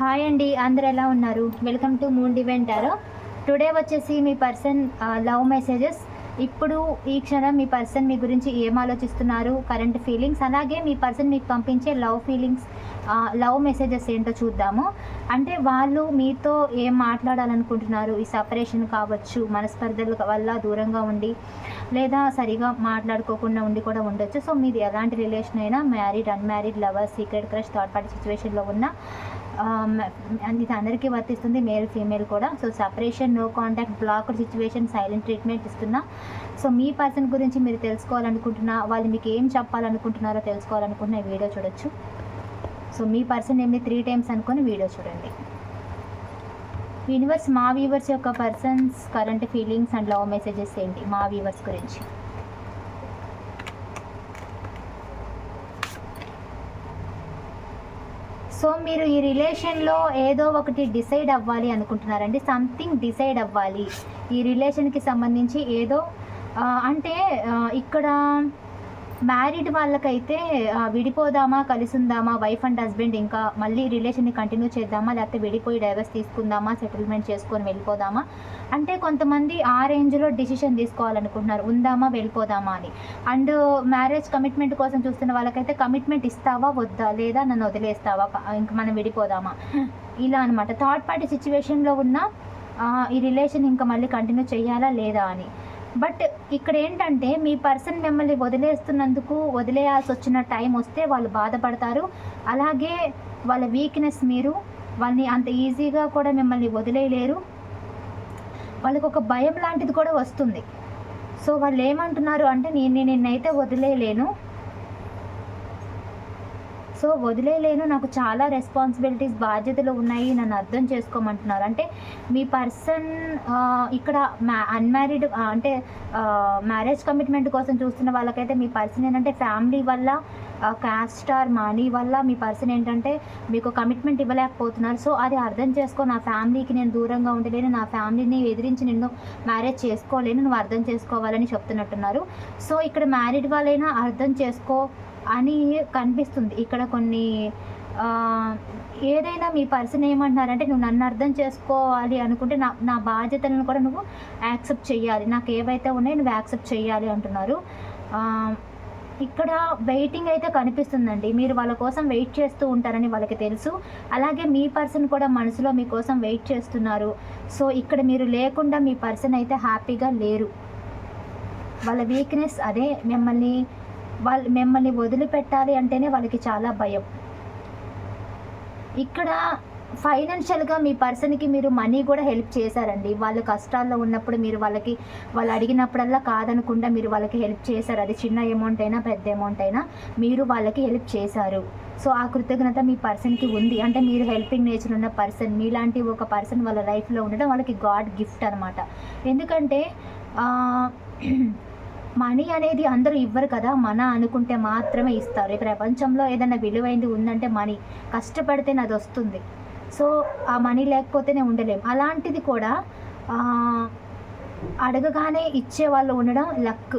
Hi అండి అందరు ఎలా ఉన్నారు? వెల్కమ్ టు మూన్ డివెంటారో టుడే వచ్చేసి మీ పర్సన్ లవ్ మెసేజెస్ ఇప్పుడు ఈ క్షణం మీ పర్సన్ మీ గురించి ఏం ఆలోచిస్తున్నారు కరెంట్ ఫీలింగ్స్ అలాగే మీ పర్సన్ మీకు పంపించే లవ్ ఫీలింగ్స్ లవ్ మెసేజెస్ ఏంటో చూద్దాము. అంటే వాళ్ళు మీతో ఏం మాట్లాడాలనుకుంటున్నారు? ఈ సపరేషన్ కావచ్చు మనస్పర్ధల వల్ల దూరంగా ఉండి లేదా సరిగా మాట్లాడుకోకుండా ఉండి కూడా ఉండొచ్చు. సో మీది ఎలాంటి రిలేషన్ అయినా married unmarried lover secret crush third party సిచ్యువేషన్లో ఉన్న Um, ఆమ్, ఇది అందరికీ వర్తిస్తుంది మేల్ ఫీమేల్ కూడా. So separation no contact block situation silent treatment ఇస్తున్నా. సో మీ పర్సన్ గురించి మీరు తెలుసుకోవాలనుకుంటున్నా వాళ్ళు మీకు ఏం చెప్పాలనుకుంటున్నారో తెలుసుకోవాలనుకుంటున్న వీడియో చూడొచ్చు. సో మీ పర్సన్ ఏమి త్రీ టైమ్స్ అనుకొని వీడియో చూడండి. యూనివర్స్ మా వీవర్స్ యొక్క persons current feelings and love messages ఏంటి? మా వీవర్స్ గురించి. సో మీరు ఈ రిలేషన్లో ఏదో ఒకటి డిసైడ్ అవ్వాలి అనుకుంటున్నారండి. సంథింగ్ డిసైడ్ అవ్వాలి. ఈ రిలేషన్కి సంబంధించి ఏదో అంటే ఇక్కడ మ్యారీడ్ వాళ్ళకైతే విడిపోదామా కలిసి ఉందామా వైఫ్ అండ్ హస్బెండ్ ఇంకా మళ్ళీ రిలేషన్ని కంటిన్యూ చేద్దామా లేకపోతే విడిపోయి డైవర్స్ తీసుకుందామా సెటిల్మెంట్ చేసుకొని వెళ్ళిపోదామా? అంటే కొంతమంది ఆ రేంజ్లో డిసిషన్ తీసుకోవాలనుకుంటున్నారు. ఉందామా వెళ్ళిపోదామా అని. అండ్ మ్యారేజ్ కమిట్మెంట్ కోసం చూస్తున్న వాళ్ళకైతే కమిట్మెంట్ ఇస్తావా వద్దా లేదా నన్ను వదిలేస్తావా ఇంక మనం విడిపోదామా? ఇలా అనమాట థర్డ్ పార్టీ సిచ్యువేషన్లో ఉన్న ఈ రిలేషన్ ఇంకా మళ్ళీ కంటిన్యూ చేయాలా లేదా అని. బట్ ఇక్కడ ఏంటంటే మీ పర్సన్ మిమ్మల్ని వదిలేస్తున్నందుకు వదిలేయాల్సి వచ్చిన టైం వస్తే వాళ్ళు బాధపడతారు. అలాగే వాళ్ళ వీక్నెస్ మీరు వాళ్ళని అంత ఈజీగా కూడా మిమ్మల్ని వదిలేయలేరు. వాళ్ళకి ఒక భయం లాంటిది కూడా వస్తుంది. సో వాళ్ళు ఏమంటున్నారు అంటే నేను నిన్నైతే వదిలేయలేను. సో వదిలేయలేను నాకు చాలా రెస్పాన్సిబిలిటీస్ బాధ్యతలు ఉన్నాయి నన్ను అర్థం చేసుకోమంటున్నారు. అంటే మీ పర్సన్ ఇక్కడ మ్యా అన్మ్యారీడ్ అంటే మ్యారేజ్ కమిట్మెంట్ కోసం చూస్తున్న వాళ్ళకైతే మీ పర్సన్ ఏంటంటే ఫ్యామిలీ వల్ల క్యాస్ట్ ఆర్ మనీ వల్ల మీ పర్సన్ ఏంటంటే మీకు కమిట్మెంట్ ఇవ్వలేకపోతున్నారు. సో అది అర్థం చేసుకో నా ఫ్యామిలీకి నేను దూరంగా ఉండలేను నా ఫ్యామిలీని ఎదిరించి నిన్ను మ్యారేజ్ చేసుకోలేను నువ్వు అర్థం చేసుకోవాలని చెప్తున్నట్టున్నారు. సో ఇక్కడ మ్యారీడ్ వాళ్ళైనా అర్థం చేసుకో అని కనిపిస్తుంది. ఇక్కడ కొన్ని ఏదైనా మీ పర్సన్ ఏమంటున్నారంటే నువ్వు నన్ను అర్థం చేసుకోవాలి అనుకుంటే నా నా బాధ్యతలను కూడా నువ్వు యాక్సెప్ట్ చేయాలి నాకు ఏవైతే ఉన్నాయో నువ్వు యాక్సెప్ట్ చేయాలి అంటున్నారు. ఇక్కడ వెయిటింగ్ అయితే కనిపిస్తుందండి. మీరు వాళ్ళ కోసం వెయిట్ చేస్తూ ఉంటారని వాళ్ళకి తెలుసు. అలాగే మీ పర్సన్ కూడా మనసులో మీకోసం వెయిట్ చేస్తున్నారు. సో ఇక్కడ మీరు లేకుండా మీ పర్సన్ అయితే హ్యాపీగా లేరు. వాళ్ళ వీక్నెస్ అదే. మిమ్మల్ని వాళ్ళు మిమ్మల్ని వదిలిపెట్టాలి అంటేనే వాళ్ళకి చాలా భయం. ఇక్కడ ఫైనాన్షియల్గా మీ పర్సన్కి మీరు మనీ కూడా హెల్ప్ చేశారండి. వాళ్ళు కష్టాల్లో ఉన్నప్పుడు మీరు వాళ్ళకి వాళ్ళు అడిగినప్పుడల్లా కాదనకుండా మీరు వాళ్ళకి హెల్ప్ చేశారు. అది చిన్న అమౌంట్ అయినా పెద్ద అమౌంట్ అయినా మీరు వాళ్ళకి హెల్ప్ చేశారు. సో ఆ కృతజ్ఞత మీ పర్సన్కి ఉంది. అంటే మీరు హెల్పింగ్ నేచర్ ఉన్న పర్సన్ మీలాంటి ఒక పర్సన్ వాళ్ళ లైఫ్లో ఉండడం వాళ్ళకి గాడ్ గిఫ్ట్ అనమాట ఎందుకంటే మనీ అనేది అందరూ ఇవ్వరు కదా. మన అనుకుంటే మాత్రమే ఇస్తారు. ఈ ప్రపంచంలో ఏదైనా విలువైంది ఉందంటే మనీ. కష్టపడితేనే అది వస్తుంది. సో ఆ మనీ లేకపోతేనే ఉండలేం. అలాంటిది కూడా అడగగానే ఇచ్చే వాళ్ళు ఉండడం లక్.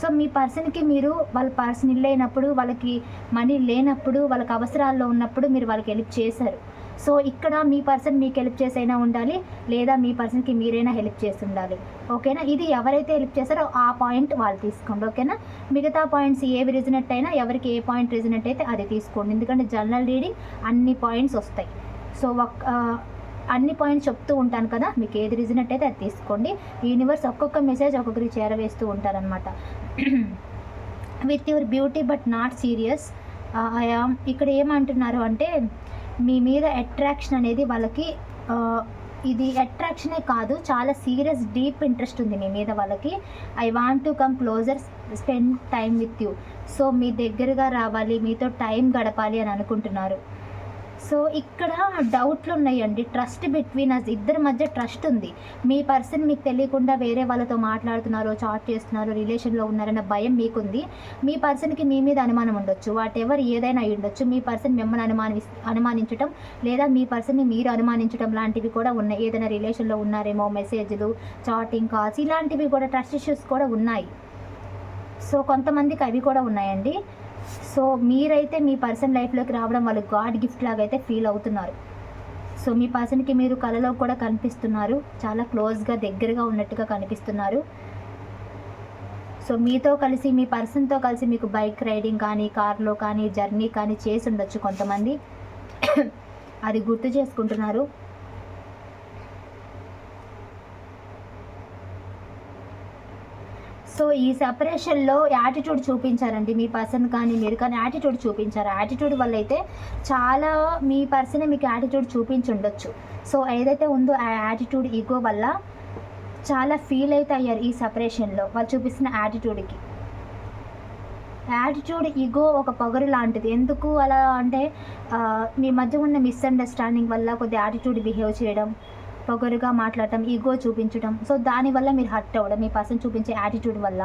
సో మీ పర్సన్కి మీరు వాళ్ళ పర్సన్ ఇల్లైనప్పుడు వాళ్ళకి మనీ లేనప్పుడు వాళ్ళకి అవసరాల్లో ఉన్నప్పుడు మీరు వాళ్ళకి హెల్ప్ చేశారు. సో ఇక్కడ మీ పర్సన్ మీకు హెల్ప్ చేసైనా ఉండాలి లేదా మీ పర్సన్కి మీరైనా హెల్ప్ చేసి ఉండాలి ఓకేనా? ఇది ఎవరైతే హెల్ప్ చేస్తారో ఆ పాయింట్ వాళ్ళు తీసుకోండి ఓకేనా? మిగతా పాయింట్స్ ఏవి రిజనెట్ అయినా ఎవరికి ఏ పాయింట్ రిజనెట్ అయితే అది తీసుకోండి. ఎందుకంటే జనరల్ రీడింగ్ అన్ని పాయింట్స్ వస్తాయి. సో ఒక అన్ని పాయింట్స్ చెప్తూ ఉంటాను కదా మీకు ఏది రిజనెట్ అయితే అది తీసుకోండి. యూనివర్స్ ఒక్కొక్క మెసేజ్ ఒక్కొక్కరికి చేరవేస్తూ ఉంటారనమాట with your beauty but not serious ఇక్కడ ఏమంటున్నారు అంటే మీ మీద అట్రాక్షన్ అనేది వాళ్ళకి ఇది అట్రాక్షనే కాదు చాలా సీరియస్ డీప్ ఇంట్రెస్ట్ ఉంది మీ మీద వాళ్ళకి. I want to come closer spend time with you so మీ దగ్గరగా రావాలి మీతో టైం గడపాలి అని అనుకుంటున్నారు. సో ఇక్కడ డౌట్లు ఉన్నాయండి ట్రస్ట్ బిట్వీన్ అస్ ఇద్దరి మధ్య ట్రస్ట్ ఉంది. మీ పర్సన్ మీకు తెలియకుండా వేరే వాళ్ళతో మాట్లాడుతున్నారో చాట్ చేస్తున్నారో రిలేషన్లో ఉన్నారన్న భయం మీకుంది. మీ పర్సన్కి మీ మీద అనుమానం ఉండొచ్చు. వాట్ ఎవర్ ఏదైనా అయి ఉండొచ్చు. మీ పర్సన్ మిమ్మల్ని అనుమాని అనుమానించటం లేదా మీ పర్సన్ని మీరు అనుమానించడం లాంటివి కూడా ఉన్నాయి. ఏదైనా రిలేషన్లో ఉన్నారేమో మెసేజ్లు చాటింగ్ కాల్స్ ఇలాంటివి కూడా ట్రస్ట్ ఇష్యూస్ కూడా ఉన్నాయి. సో కొంతమందికి అవి కూడా ఉన్నాయండి. సో మీరైతే మీ పర్సన్ లైఫ్లోకి రావడం వాళ్ళు గాడ్ గిఫ్ట్ లాగా అయితే ఫీల్ అవుతున్నారు. సో మీ పర్సన్కి మీరు కళలో కూడా కనిపిస్తున్నారు. చాలా క్లోజ్గా దగ్గరగా ఉన్నట్టుగా కనిపిస్తున్నారు. సో మీతో కలిసి మీ పర్సన్తో కలిసి మీకు బైక్ రైడింగ్ కానీ కార్లో కానీ జర్నీ కానీ చేసి ఉండొచ్చు కొంతమంది. అది గుర్తు చేసుకుంటున్నారు. సో ఈ సెపరేషన్లో యాటిట్యూడ్ చూపించారండి. మీ పర్సన్ కానీ మీరు కానీ యాటిట్యూడ్ చూపించారు. యాటిట్యూడ్ వల్ల అయితే చాలా మీ పర్సన్ మీకు యాటిట్యూడ్ చూపించి ఉండొచ్చు. సో ఏదైతే ఉందో ఆ యాటిట్యూడ్ ఈగో వల్ల చాలా ఫీల్ అయితే అయ్యారు ఈ సెపరేషన్లో వాళ్ళు చూపిస్తున్న యాటిట్యూడ్కి యాటిట్యూడ్ ఈగో ఒక పొగరు లాంటిది. ఎందుకు అలా అంటే మీ మధ్య ఉన్న మిస్అండర్స్టాండింగ్ వల్ల కొద్ది యాటిట్యూడ్ బిహేవ్ చేయడం పొగరుగా మాట్లాడటం ఈగో చూపించడం సో దానివల్ల మీరు హర్ట్ అవ్వడం మీ పర్సన్ చూపించే యాటిట్యూడ్ వల్ల.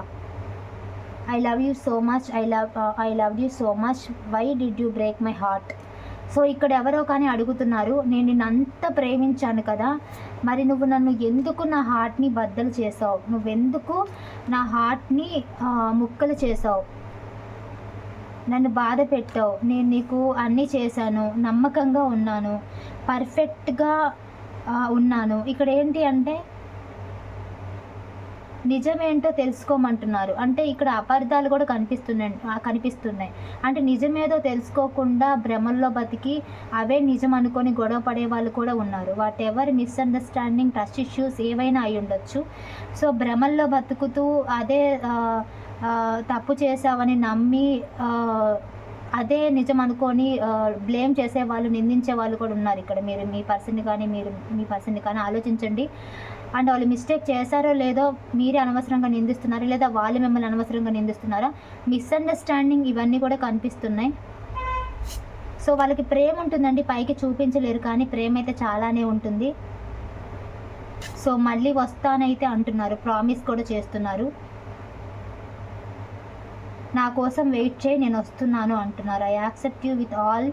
I love you so much I love I love you so much why did you break my heart so ఇక్కడ ఎవరో కానీ అడుగుతున్నారు నేను నిన్ను అంత ప్రేమించాను కదా మరి నువ్వు నన్ను ఎందుకు నా హార్ట్ని బద్దలు చేసావు? నువ్వెందుకు నా హార్ట్ని ముక్కలు చేసావు? నన్ను బాధ పెట్టావు? నేను నీకు అన్నీ చేశాను నమ్మకంగా ఉన్నాను. పర్ఫెక్ట్గా ఉన్నాను. ఇక్కడ ఏంటి అంటే నిజమేంటో తెలుసుకోమంటున్నారు. అంటే ఇక్కడ అపార్థాలు కూడా కనిపిస్తున్నాయి కనిపిస్తున్నాయి. అంటే నిజమేదో తెలుసుకోకుండా భ్రమల్లో బతికి అవే నిజం అనుకొని గొడవ పడే వాళ్ళు కూడా ఉన్నారు. Whatever misunderstanding trust issues ఏవైనా అయి ఉండొచ్చు. సో భ్రమల్లో బతుకుతూ అదే తప్పు చేసావని నమ్మి అదే నిజం అనుకొని బ్లేమ్ చేసే వాళ్ళు నిందించే వాళ్ళు కూడా ఉన్నారు ఇక్కడ. మీరు మీ పర్సన్ని కానీ మీరు మీ పర్సన్ని కానీ ఆలోచించండి. అండ్ వాళ్ళు మిస్టేక్ చేశారో లేదో మీరే అనవసరంగా నిందిస్తున్నారా లేదా వాళ్ళు మిమ్మల్ని అనవసరంగా నిందిస్తున్నారా? మిస్అండర్స్టాండింగ్ ఇవన్నీ కూడా కనిపిస్తున్నాయి. సో వాళ్ళకి ప్రేమ ఉంటుందండి. పైకి చూపించలేరు కానీ ప్రేమ అయితే చాలానే ఉంటుంది. సో మళ్ళీ వస్తానైతే అంటున్నారు. ప్రామిస్ కూడా చేస్తున్నారు. నా కోసం వెయిట్ చేయి నేను వస్తున్నాను అంటున్నారు. I accept you with all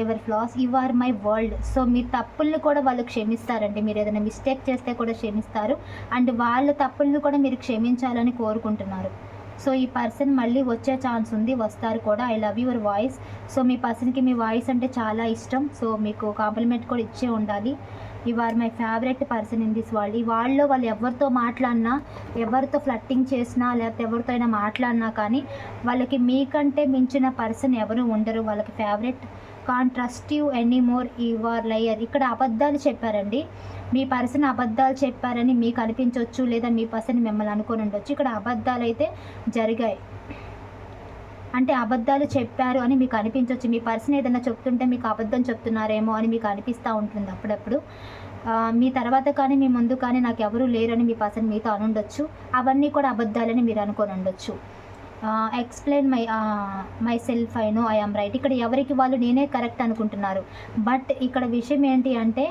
your flaws you are my world so మీ తప్పుల్ని కూడా వాళ్ళు క్షమిస్తారండి. మీరు ఏదైనా మిస్టేక్ చేస్తే కూడా క్షమిస్తారు. అండ్ వాళ్ళ తప్పుల్ని కూడా మీరు క్షమించాలని కోరుకుంటున్నారు. సో ఈ పర్సన్ మళ్ళీ వచ్చే ఛాన్స్ ఉంది. వస్తారు కూడా. I love your voice so మీ పర్సన్కి మీ వాయిస్ అంటే చాలా ఇష్టం. సో మీకు కాంప్లిమెంట్ కూడా ఇచ్చే ఉండాలి. You are my favourite person in this world ఈ వాళ్ళలో వాళ్ళు ఎవరితో మాట్లాడినా ఎవరితో ఫ్లట్టింగ్ చేసినా లేకపోతే ఎవరితో అయినా మాట్లాడినా కానీ వాళ్ళకి మీకంటే మించిన పర్సన్ ఎవరు ఉండరు. వాళ్ళకి favourite can't trust you any more or liar ఇక్కడ అబద్ధాలు చెప్పారండి. మీ పర్సన్ అబద్ధాలు చెప్పారని మీకు అనిపించవచ్చు లేదా మీ పర్సన్ మిమ్మల్ని అనుకొని ఉండొచ్చు. ఇక్కడ అబద్ధాలు అయితే జరిగాయి. అంటే అబద్ధాలు చెప్పారు అని మీకు అనిపించవచ్చు మీ పర్సన్ ఏదైనా చెప్తుంటే మీకు అబద్ధం చెప్తున్నారేమో అని మీకు అనిపిస్తూ ఉంటుంది అప్పుడప్పుడు. మీ తర్వాత కానీ మీ ముందు కానీ నాకు ఎవరు లేరని మీ పర్సన్ మీతో అనుండొచ్చు. అవన్నీ కూడా అబద్ధాలని మీరు అనుకొని ఉండొచ్చు. Explain my myself I know I am right ఇక్కడ ఎవరికి వాళ్ళు నేనే కరెక్ట్ అనుకుంటున్నారు. బట్ ఇక్కడ విషయం ఏంటి అంటే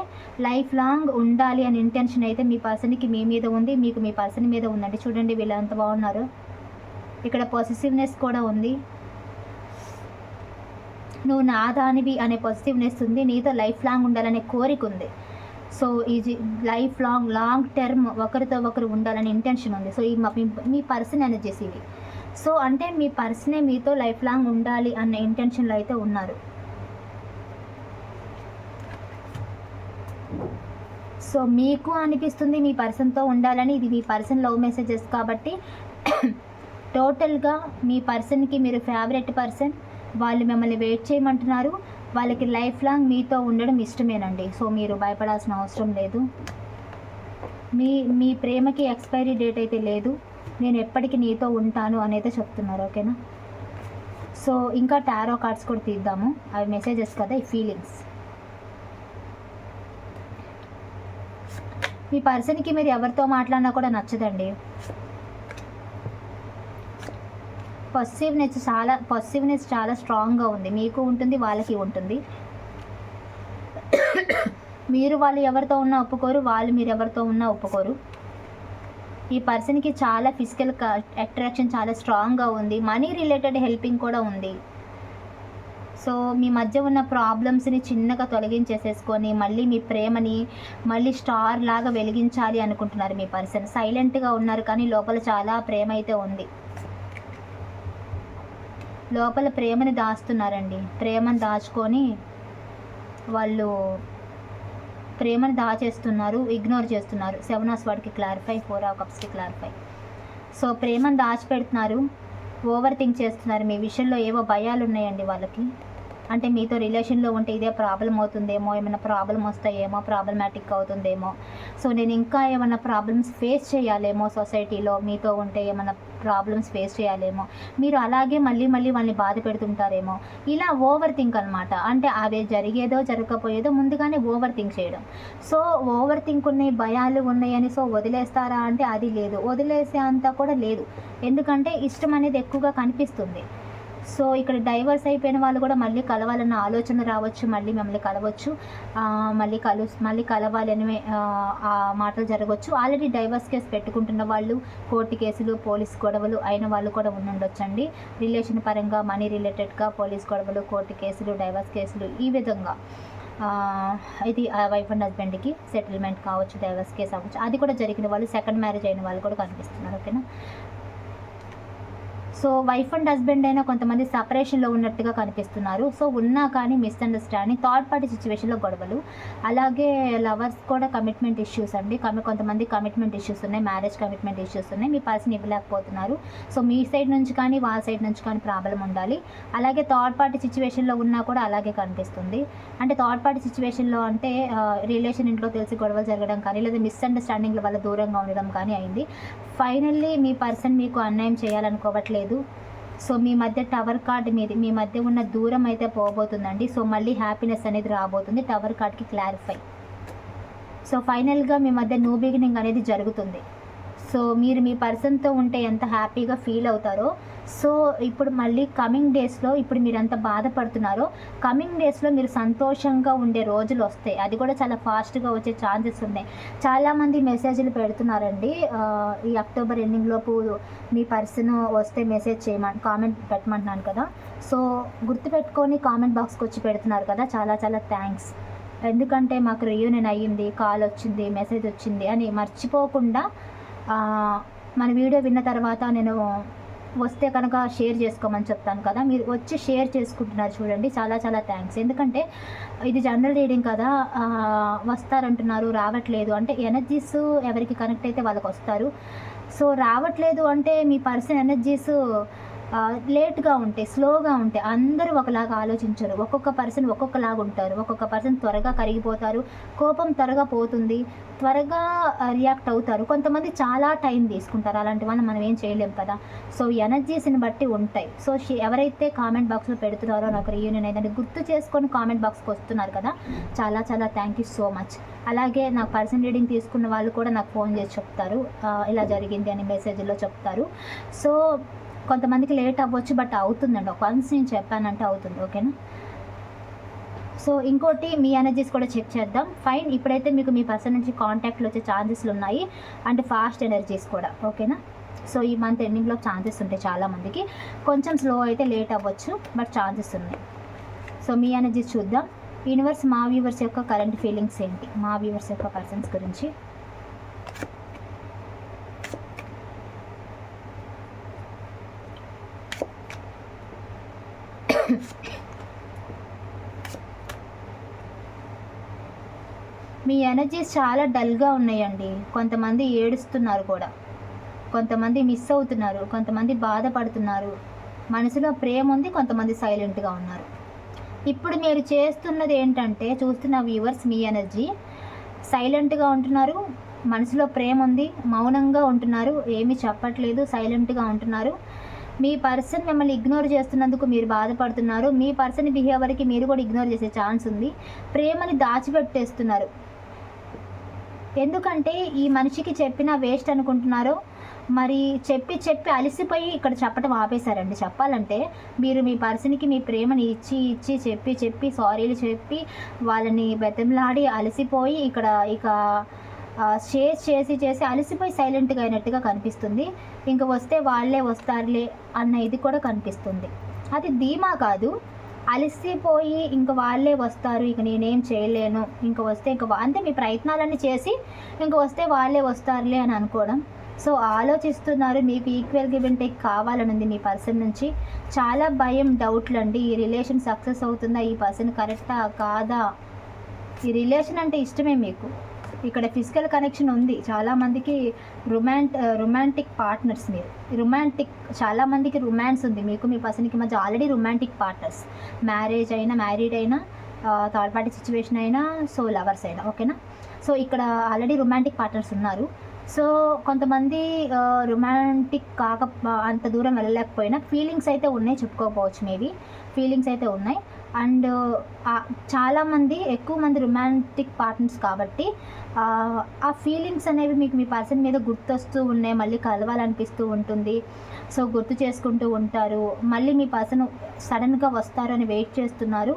లైఫ్ లాంగ్ ఉండాలి అనే ఇంటెన్షన్ అయితే మీ పర్సన్కి మీ మీద ఉంది. మీకు మీ పర్సన్ మీద ఉందండి. చూడండి వీళ్ళు ఎంత బాగున్నారు. ఇక్కడ పాజిటివ్నెస్ కూడా ఉంది. నువ్వు నా దానివి అనే పాజిటివ్నెస్ ఉంది నీతో లైఫ్ లాంగ్ ఉండాలనే కోరిక ఉంది. సో ఇది లైఫ్ లాంగ్ లాంగ్ టర్మ్ ఒకరితో ఒకరు ఉండాలనే ఇంటెన్షన్ ఉంది. సో ఈ మీ- మీ పర్సన్ ఎనర్జీస్ ఇవి సో అంటే మీ పర్సనే మీతో లైఫ్ లాంగ్ ఉండాలి అన్న ఇంటెన్షన్లో అయితే ఉన్నారు. సో మీకు అనిపిస్తుంది మీ పర్సన్తో ఉండాలని ఇది మీ పర్సన్ లవ్ మెసేజెస్ కాబట్టి టోటల్గా మీ పర్సన్కి మీరు ఫేవరెట్ పర్సన్ వాళ్ళు మిమ్మల్ని వెయిట్ చేయమంటున్నారు. వాళ్ళకి లైఫ్ లాంగ్ మీతో ఉండడం ఇష్టమేనండి. సో మీరు భయపడాల్సిన అవసరం లేదు. మీ మీ ప్రేమకి ఎక్స్పైరీ డేట్ అయితే లేదు. నేను ఎప్పటికీ నీతో ఉంటాను అనేది చెప్తున్నారు ఓకేనా సో ఇంకా టారో కార్డ్స్ కూడా తీద్దాము. అవి మెసేజెస్ కదా ఈ ఫీలింగ్స్ మీ పర్సన్కి మీరు ఎవరితో మాట్లాడినా కూడా నచ్చదండి. పసివ్నెస్ చాలా పసివ్నెస్ చాలా స్ట్రాంగ్గా ఉంది. మీకు ఉంటుంది వాళ్ళకి ఉంటుంది. మీరు వాళ్ళు ఎవరితో ఉన్నా ఒప్పుకోరు వాళ్ళు మీరు ఎవరితో ఉన్నా ఒప్పుకోరు. ఈ పర్సన్కి చాలా ఫిజికల్ అట్రాక్షన్ చాలా స్ట్రాంగ్గా ఉంది. మనీ రిలేటెడ్ హెల్పింగ్ కూడా ఉంది. సో మీ మధ్య ఉన్న ప్రాబ్లమ్స్ని చిన్నగా తొలగించేసేసుకొని మళ్ళీ మీ ప్రేమని మళ్ళీ స్టార్ లాగా వెలిగించాలి అనుకుంటున్నారు మీ పర్సన్. సైలెంట్గా ఉన్నారు కానీ లోపల చాలా ప్రేమ అయితే ఉంది. లోపల ప్రేమని దాస్తున్నారండి. ప్రేమను దాచుకొని వాళ్ళు ప్రేమను దాచేస్తున్నారు ఇగ్నోర్ చేస్తున్నారు. సెవెన్ ఆఫ్ వాడికి క్లారిఫై ఫోర్ ఆఫ్ కప్స్కి క్లారిఫై సో ప్రేమను దాచిపెడుతున్నారు ఓవర్ థింక్ చేస్తున్నారు. మీ విషయంలో ఏవో భయాలు ఉన్నాయండి వాళ్ళకి. అంటే మీతో రిలేషన్లో ఉంటే ఇదే ప్రాబ్లం అవుతుందేమో ఏమైనా ప్రాబ్లం వస్తాయేమో ప్రాబ్లమాటిక్ అవుతుందేమో. సో నేను ఇంకా ఏమైనా ప్రాబ్లమ్స్ ఫేస్ చేయాలేమో సొసైటీలో మీతో ఉంటే ఏమైనా ప్రాబ్లమ్స్ ఫేస్ చేయాలేమో. మీరు అలాగే మళ్ళీ మళ్ళీ వాళ్ళని బాధ పెడుతుంటారేమో. ఇలా ఓవర్ థింక్ అనమాట అంటే అవి జరిగేదో జరగకపోయేదో ముందుగానే ఓవర్ థింక్ చేయడం. సో ఓవర్ థింక్ ఉన్నాయి భయాలు ఉన్నాయని సో వదిలేస్తారా అంటే అది లేదు. వదిలేసే అంతా కూడా లేదు. ఎందుకంటే ఇష్టం అనేది ఎక్కువగా కనిపిస్తుంది. సో ఇక్కడ డైవర్స్ అయిపోయిన వాళ్ళు కూడా మళ్ళీ కలవాలన్న ఆలోచన రావచ్చు మళ్ళీ మిమ్మల్ని కలవచ్చు. మళ్ళీ కలు మళ్ళీ కలవాలని ఆ, మాటలు జరగవచ్చు ఆల్రెడీ డైవర్స్ కేసు పెట్టుకుంటున్న వాళ్ళు కోర్టు కేసులు పోలీస్ గొడవలు అయిన వాళ్ళు కూడా ఉండుండొచ్చండి. రిలేషన్ పరంగా మనీ రిలేటెడ్గా పోలీస్ గొడవలు కోర్టు కేసులు డైవర్స్ కేసులు ఈ విధంగా. ఇది వైఫ్ అండ్ హస్బెండ్కి సెటిల్మెంట్ కావచ్చు డైవర్స్ కేసు అవ్వచ్చు. అది కూడా జరిగిన వాళ్ళు సెకండ్ మ్యారేజ్ అయిన వాళ్ళు కూడా కనిపిస్తున్నారు ఓకేనా? సో వైఫ్ అండ్ హస్బెండ్ అయినా కొంతమంది సపరేషన్లో ఉన్నట్టుగా కనిపిస్తున్నారు. సో ఉన్నా కానీ మిస్అండర్స్టాండింగ్ థర్డ్ పార్టీ సిచ్యువేషన్లో గొడవలు. అలాగే లవర్స్ కూడా కమిట్మెంట్ ఇష్యూస్ అండి. కొంతమంది కమిట్మెంట్ ఇష్యూస్ ఉన్నాయి మ్యారేజ్ కమిట్మెంట్ ఇష్యూస్ ఉన్నాయి. మీ పర్సన్ ఇవ్వలేకపోతున్నారు. సో మీ సైడ్ నుంచి కానీ వాళ్ళ సైడ్ నుంచి కానీ ప్రాబ్లం ఉండాలి. అలాగే థర్డ్ పార్టీ సిచ్యువేషన్లో ఉన్నా కూడా అలాగే కనిపిస్తుంది. అంటే థర్డ్ పార్టీ సిచ్యువేషన్లో అంటే రిలేషన్ ఇంట్లో తెలిసి గొడవలు జరగడం కానీ లేదా మిస్అండర్స్టాండింగ్ల వల్ల దూరంగా ఉండడం కానీ అయింది. ఫైనల్లీ మీ పర్సన్ మీకు అన్యాయం చేయాలనుకోవట్లేదు. సో మీ మధ్య టవర్ కార్డ్ మీది మీ మధ్య ఉన్న దూరం అయితే పోబోతుందండి. సో మళ్ళీ హ్యాపీనెస్ అనేది రాబోతుంది. టవర్ కార్డ్కి క్లారిఫై. సో ఫైనల్గా మీ మధ్య న్యూ బిగినింగ్ అనేది జరుగుతుంది. సో మీరు మీ పర్సన్తో ఉంటే ఎంత హ్యాపీగా ఫీల్ అవుతారో సో ఇప్పుడు మళ్ళీ కమింగ్ డేస్లో ఇప్పుడు మీరు ఎంత బాధపడుతున్నారో కమింగ్ డేస్లో మీరు సంతోషంగా ఉండే రోజులు వస్తాయి. అది కూడా చాలా ఫాస్ట్గా వచ్చే ఛాన్సెస్ ఉన్నాయి. చాలామంది మెసేజ్లు పెడుతున్నారండి. ఈ అక్టోబర్ ఎండింగ్ లోపు మీ పర్సన్ వస్తే మెసేజ్ చేయమని కామెంట్ పెట్టమంటున్నాను కదా. సో గుర్తుపెట్టుకొని కామెంట్ బాక్స్కి వచ్చి పెడుతున్నారు కదా. చాలా చాలా థ్యాంక్స్ ఎందుకంటే మాకు రియూనియన్ అయ్యింది కాల్ వచ్చింది మెసేజ్ వచ్చింది అని మర్చిపోకుండా మన వీడియో విన్న తర్వాత నేను వస్తే కనుక షేర్ చేసుకోమని చెప్తాను కదా. మీరు వచ్చి షేర్ చేసుకుంటున్నారు చూడండి. చాలా చాలా థ్యాంక్స్ ఎందుకంటే ఇది జనరల్ రీడింగ్ కదా. వస్తారంటున్నారు రావట్లేదు. అంటే ఎనర్జీస్ ఎవరికి కనెక్ట్ అయితే వాళ్ళకి వస్తారు సో రావట్లేదు అంటే మీ పర్సన్ ఎనర్జీస్ లేట్గా ఉంటాయి స్లోగా ఉంటాయి అందరూ ఒకలాగా ఆలోచించరు. ఒక్కొక్క పర్సన్ ఒక్కొక్కలాగా ఉంటారు. ఒక్కొక్క పర్సన్ త్వరగా కరిగిపోతారు. కోపం త్వరగా పోతుంది. త్వరగా రియాక్ట్ అవుతారు. కొంతమంది చాలా టైం తీసుకుంటారు. అలాంటి వాళ్ళని మనం ఏం చేయలేం కదా. సో ఎనర్జీస్ని బట్టి ఉంటాయి. సో ఎవరైతే కామెంట్ బాక్స్లో పెడుతున్నారో నాకు రీయూనియన్ అయిందని గుర్తు చేసుకొని కామెంట్ బాక్స్కి వస్తున్నారు కదా. చాలా చాలా థ్యాంక్ యూ సో మచ్. అలాగే నాకు పర్సన్ రీడింగ్ తీసుకున్న వాళ్ళు కూడా నాకు ఫోన్ చేసి చెప్తారు. ఇలా జరిగింది అని మెసేజ్లో చెప్తారు. సో కొంతమందికి లేట్ అవ్వచ్చు బట్ అవుతుందండి. ఒక వన్స్ నేను చెప్పానంటే అవుతుంది ఓకేనా? సో ఇంకోటి మీ ఎనర్జీస్ కూడా చెక్ చేద్దాం. ఫైన్ ఇప్పుడైతే మీకు మీ పర్సన్ నుంచి కాంటాక్ట్లు వచ్చే ఛాన్సెస్లు ఉన్నాయి. అండ్ ఫాస్ట్ ఎనర్జీస్ కూడా ఓకేనా? సో ఈ మంత్ ఎండింగ్లో ఛాన్సెస్ ఉంటాయి చాలామందికి కొంచెం స్లో అయితే లేట్ అవ్వచ్చు బట్ ఛాన్సెస్ ఉన్నాయి. సో మీ ఎనర్జీస్ చూద్దాం. యూనివర్స్ మా వ్యూవర్స్ యొక్క కరెంట్ ఫీలింగ్స్ ఏంటి? మా వ్యూవర్స్ యొక్క పర్సన్స్ గురించి మీ ఎనర్జీస్ చాలా డల్గా ఉన్నాయండి. కొంతమంది ఏడుస్తున్నారు కూడా. కొంతమంది మిస్ అవుతున్నారు. కొంతమంది బాధపడుతున్నారు. మనసులో ప్రేమ ఉంది కొంతమంది సైలెంట్గా ఉన్నారు. ఇప్పుడు మీరు చేస్తున్నది ఏంటంటే చూస్తున్న వ్యూవర్స్ మీ ఎనర్జీ సైలెంట్గా ఉంటున్నారు. మనసులో ప్రేమ ఉంది మౌనంగా ఉంటున్నారు. ఏమీ చెప్పట్లేదు సైలెంట్గా ఉంటున్నారు. మీ పర్సన్ మిమ్మల్ని ఇగ్నోర్ చేస్తున్నందుకు మీరు బాధపడుతున్నారు. మీ పర్సన్ బిహేవియర్కి మీరు కూడా ఇగ్నోర్ చేసే ఛాన్స్ ఉంది. ప్రేమని దాచిపెట్టేస్తున్నారు. ఎందుకంటే ఈ మనిషికి చెప్పిన వేస్ట్ అనుకుంటున్నారో మరి చెప్పి చెప్పి అలసిపోయి ఇక్కడ చెప్పడం ఆపేశారండి. చెప్పాలంటే మీరు మీ పర్సన్కి మీ ప్రేమని ఇచ్చి ఇచ్చి చెప్పి చెప్పి సారీలు చెప్పి వాళ్ళని బెతంలాడి అలసిపోయి ఇక్కడ ఇక షేర్ చేసి చేసి అలసిపోయి సైలెంట్గా అయినట్టుగా కనిపిస్తుంది. ఇంక వస్తే వాళ్ళే వస్తారులే అన్న ఇది కూడా కనిపిస్తుంది. అది ధీమా కాదు. అలసిపోయి ఇంక వాళ్ళే వస్తారు. ఇక నేనేం చేయలేను. ఇంక వస్తే ఇంక అంటే మీ ప్రయత్నాలన్నీ చేసి ఇంక వస్తే వాళ్ళే వస్తారులే అని అనుకోవడం. సో ఆలోచిస్తున్నారు. మీకు ఈక్వల్ గివ్ అండ్ టేక్ కావాలనుంది మీ పర్సన్ నుంచి. చాలా భయం డౌట్లు అండి ఈ రిలేషన్ సక్సెస్ అవుతుందా? ఈ పర్సన్ కరెక్టా కాదా? ఈ రిలేషన్ అంటే ఇష్టమే మీకు. ఇక్కడ ఫిజికల్ కనెక్షన్ ఉంది. చాలామందికి రొమాంట్ రొమాంటిక్ పార్ట్నర్స్ మీరు. రొమాంటిక్ చాలామందికి రొమాన్స్ ఉంది. మీకు మీ పర్సన్కి మధ్య ఆల్రెడీ రొమాంటిక్ పార్ట్నర్స్ మ్యారేజ్ అయినా మ్యారీడ్ అయినా థర్డ్ పార్టీ సిచ్యువేషన్ అయినా సో లవర్స్ అయినా ఓకేనా సో ఇక్కడ ఆల్రెడీ రొమాంటిక్ పార్ట్నర్స్ ఉన్నారు. సో కొంతమంది uh, రొమాంటిక్ కాక అంత దూరం వెళ్ళలేకపోయినా ఫీలింగ్స్ అయితే ఉన్నాయి చెప్పుకోకపోవచ్చు మేబీ. ఫీలింగ్స్ అయితే ఉన్నాయి. అండ్ చాలామంది ఎక్కువ మంది రొమాంటిక్ పార్ట్నర్స్ కాబట్టి ఆ, ఫీలింగ్స్ అనేవి మీకు మీ పర్సన్ మీద గుర్తొస్తూ ఉన్నాయి మళ్ళీ కలవాలనిపిస్తూ ఉంటుంది. సో గుర్తు చేసుకుంటూ ఉంటారు. మళ్ళీ మీ పర్సన్ సడన్గా వస్తారు అని వెయిట్ చేస్తున్నారు.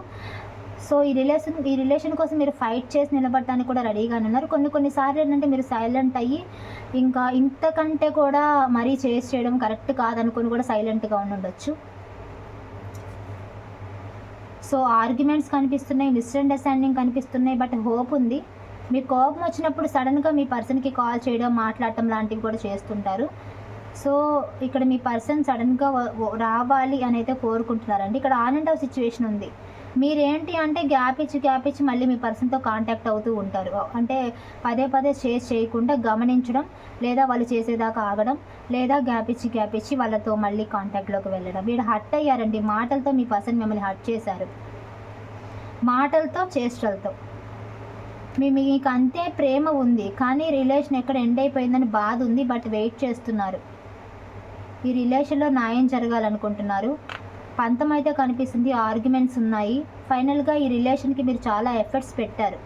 సో ఈ రిలేషన్ ఈ రిలేషన్ కోసం మీరు ఫైట్ చేసి నిలబడటానికి కూడా రెడీగానే ఉన్నారు. కొన్ని కొన్నిసార్లు ఏంటంటే మీరు సైలెంట్ అయ్యి ఇంకా ఇంతకంటే కూడా మరీ చేసి చేయడం కరెక్ట్ కాదనుకుని కూడా సైలెంట్గా ఉండొచ్చు సో ఆర్గ్యుమెంట్స్ కనిపిస్తున్నాయి మిస్అండర్స్టాండింగ్ కనిపిస్తున్నాయి బట్ హోప్ ఉంది. మీ కోపం వచ్చినప్పుడు సడన్గా మీ పర్సన్కి కాల్ చేయడం మాట్లాడటం లాంటివి కూడా చేస్తుంటారు. సో ఇక్కడ మీ పర్సన్ సడన్గా రావాలి అని అయితే కోరుకుంటున్నారండి. ఇక్కడ ఆన్ అండ్ ఆఫ్ సిచ్యువేషన్ ఉంది. మీరేంటి అంటే గ్యాప్ ఇచ్చి గ్యాప్ ఇచ్చి మళ్ళీ మీ పర్సన్తో కాంటాక్ట్ అవుతూ ఉంటారు. అంటే పదే పదే చేసి చేయకుండా గమనించడం లేదా వాళ్ళు చేసేదాకా ఆగడం లేదా గ్యాప్ ఇచ్చి గ్యాప్ ఇచ్చి వాళ్ళతో మళ్ళీ కాంటాక్ట్లోకి వెళ్ళడం. వీడు హట్ అయ్యారండి. మాటలతో మీ పర్సన్ మిమ్మల్ని హట్ చేశారు. మాటలతో చేష్టలతో. మీ మీకు అంతే ప్రేమ ఉంది. కానీ రిలేషన్ ఎక్కడ ఎండ్ అయిపోయిందని బాధ ఉంది. బట్ వెయిట్ చేస్తున్నారు. ఈ రిలేషన్లో న్యాయం జరగాలనుకుంటున్నారు. పంతం అయితే కనిపిస్తుంది ఆర్గ్యుమెంట్స్ ఉన్నాయి. ఫైనల్గా ఈ రిలేషన్కి మీరు చాలా ఎఫర్ట్స్ పెట్టారు.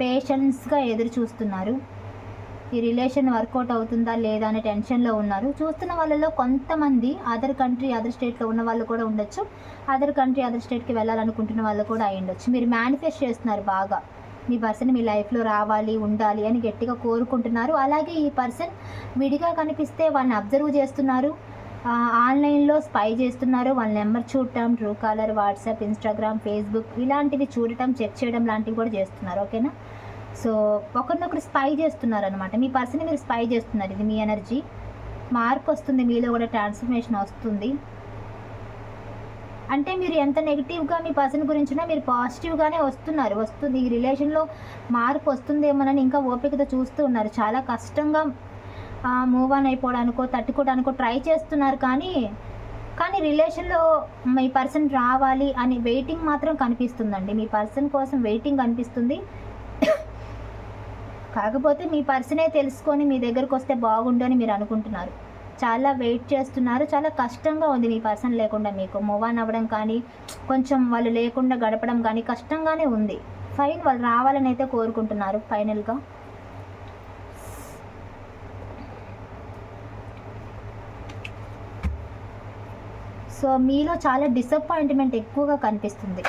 పేషెన్స్గా ఎదురు చూస్తున్నారు ఈ రిలేషన్ వర్కౌట్ అవుతుందా లేదా అనే టెన్షన్లో ఉన్నారు. చూస్తున్న వాళ్ళలో కొంతమంది అదర్ కంట్రీ అదర్ స్టేట్లో ఉన్న వాళ్ళు కూడా ఉండొచ్చు. అదర్ కంట్రీ అదర్ స్టేట్కి వెళ్ళాలనుకుంటున్న వాళ్ళు కూడా అయి ఉండొచ్చు. మీరు మేనిఫెస్ట్ చేస్తున్నారు బాగా. మీ పర్సన్ మీ లైఫ్లో రావాలి ఉండాలి అని గట్టిగా కోరుకుంటున్నారు. అలాగే ఈ పర్సన్ విడిగా కనిపిస్తే వాళ్ళని అబ్జర్వ్ చేస్తున్నారు. ఆన్లైన్లో స్పై చేస్తున్నారు. వాళ్ళ నెంబర్ చూడటం Truecaller WhatsApp Instagram Facebook ఇలాంటివి చూడటం చెక్ చేయడం లాంటివి కూడా చేస్తున్నారు. ఓకేనా? సో ఒకరినొకరు స్పై చేస్తున్నారు అనమాట మీ పర్సన్ మీరు స్పై చేస్తున్నారు. ఇది మీ ఎనర్జీ. మార్పు వస్తుంది. మీలో కూడా ట్రాన్స్ఫర్మేషన్ వస్తుంది. అంటే మీరు ఎంత నెగిటివ్గా మీ పర్సన్ గురించినా మీరు పాజిటివ్గానే వస్తున్నారు. వస్తుంది. ఈ రిలేషన్లో మార్పు వస్తుందేమోనని ఇంకా ఓపికతో చూస్తూ ఉన్నారు. చాలా కష్టంగా మూవ్ ఆన్ అయిపోవడానికో తట్టుకోవడానికో ట్రై చేస్తున్నారు కానీ కానీ రిలేషన్లో మీ పర్సన్ రావాలి అని వెయిటింగ్ మాత్రం కనిపిస్తుందండి. మీ పర్సన్ కోసం వెయిటింగ్ కనిపిస్తుంది కాకపోతే మీ పర్సనే తెలుసుకొని మీ దగ్గరకు వస్తే బాగుండు అని మీరు అనుకుంటున్నారు. చాలా వెయిట్ చేస్తున్నారు. చాలా కష్టంగా ఉంది మీ పర్సన్ లేకుండా మీకు. మూవ్ ఆన్ అవ్వడం కానీ కొంచెం వాళ్ళు లేకుండా గడపడం కానీ కష్టంగానే ఉంది. ఫైన్ వాళ్ళు రావాలని అయితే కోరుకుంటున్నారు ఫైనల్గా సో మీలో చాలా డిసప్పాయింట్మెంట్ ఎక్కువగా కనిపిస్తుంది.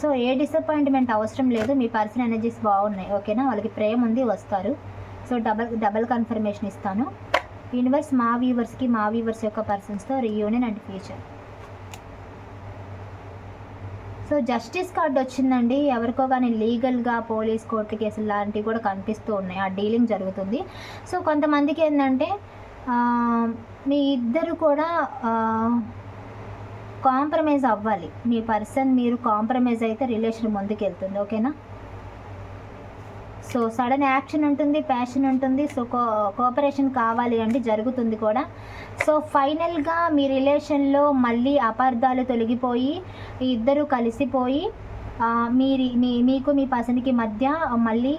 సో ఏ డిసప్పాయింట్మెంట్ అవసరం లేదు మీ పర్సనల్ ఎనర్జీస్ బాగున్నాయి ఓకేనా వాళ్ళకి ప్రేమ ఉంది వస్తారు. సో డబల్ డబల్ కన్ఫర్మేషన్ ఇస్తాను. యూనివర్స్ మా వ్యూవర్స్కి మా వ్యూవర్స్ యొక్క పర్సన్స్తో reunion and future so justice card వచ్చిందండి. ఎవరికో కానీ లీగల్గా పోలీస్ కోర్టు కేసులు లాంటివి కూడా కనిపిస్తూ ఉన్నాయి. ఆ డీలింగ్ జరుగుతుంది. సో కొంతమందికి ఏంటంటే మీ ఇద్దరు కూడా కాంప్రమైజ్ అవ్వాలి. మీ పర్సన్ మీరు కాంప్రమైజ్ అయితే రిలేషన్ ముందుకెళ్తుంది ఓకేనా? సో సడన్ యాక్షన్ ఉంటుంది ప్యాషన్ ఉంటుంది సో కో కోఆపరేషన్ కావాలి అంటే జరుగుతుంది కూడా. సో ఫైనల్గా మీ రిలేషన్లో మళ్ళీ అపార్థాలు తొలగిపోయి ఇద్దరు కలిసిపోయి మీరు మీ మీకు మీ పర్సన్కి మధ్య మళ్ళీ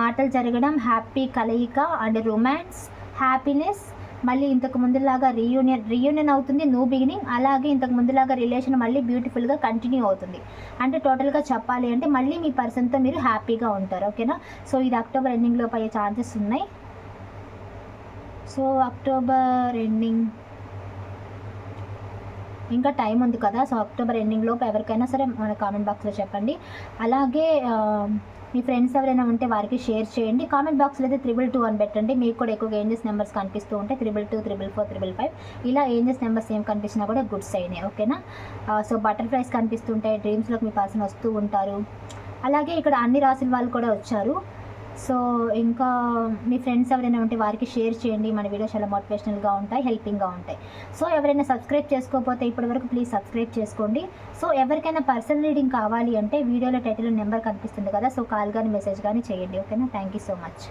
మాటలు జరగడం హ్యాపీ కలయిక అండ్ రొమాన్స్. హ్యాపీనెస్ మళ్ళీ ఇంతకు ముందులాగా రీయూనియన్ రీయూనియన్ అవుతుంది న్యూ బిగినింగ్ అలాగే ఇంతకు ముందులాగా రిలేషన్ మళ్ళీ బ్యూటిఫుల్గా కంటిన్యూ అవుతుంది. అంటే టోటల్గా చెప్పాలి అంటే మళ్ళీ మీ పర్సన్తో మీరు హ్యాపీగా ఉంటారు ఓకేనా సో ఇది అక్టోబర్ ఎండింగ్ అయ్యే ఛాన్సెస్ ఉన్నాయి. సో అక్టోబర్ ఎండింగ్ ఇంకా టైం ఉంది కదా సో అక్టోబర్ ఎండింగ్ లోపు ఎవరికైనా సరే మన కామెంట్ బాక్స్లో చెప్పండి. అలాగే మీ ఫ్రెండ్స్ ఎవరైనా ఉంటే వారికి షేర్ చేయండి. కామెంట్ బాక్స్లో అయితే త్రిబుల్ టూ అని పెట్టండి. మీకు కూడా ఎక్కువగా ఏంజెస్ నెంబర్స్ కనిపిస్తూ ఉంటాయి triple two triple four triple five ఇలా ఏంజెస్ నెంబర్స్ ఏం కనిపించినా కూడా గుడ్స్ అయినాయి ఓకేనా సో బటర్ఫ్లైస్ కనిపిస్తుంటాయి డ్రీమ్స్లోకి మీ పర్సన్ వస్తూ ఉంటారు. అలాగే ఇక్కడ అన్ని రాసిన వాళ్ళు కూడా వచ్చారు. సో ఇంకా మీ ఫ్రెండ్స్ ఎవరైనా ఉంటే వారికి షేర్ చేయండి. మన వీడియోస్ చాలా మోటివేషనల్గా ఉంటాయి హెల్పింగ్గా ఉంటాయి. సో ఎవరైనా సబ్స్క్రైబ్ చేసుకోకపోతే ఇప్పటివరకు ప్లీజ్ సబ్స్క్రైబ్ చేసుకోండి. సో ఎవరికైనా పర్సనల్ రీడింగ్ కావాలి అంటే వీడియోలో టైటిల్ నెంబర్ కనిపిస్తుంది కదా సో కాల్ కానీ మెసేజ్ కానీ చేయండి. ఓకేనా? Thank you so much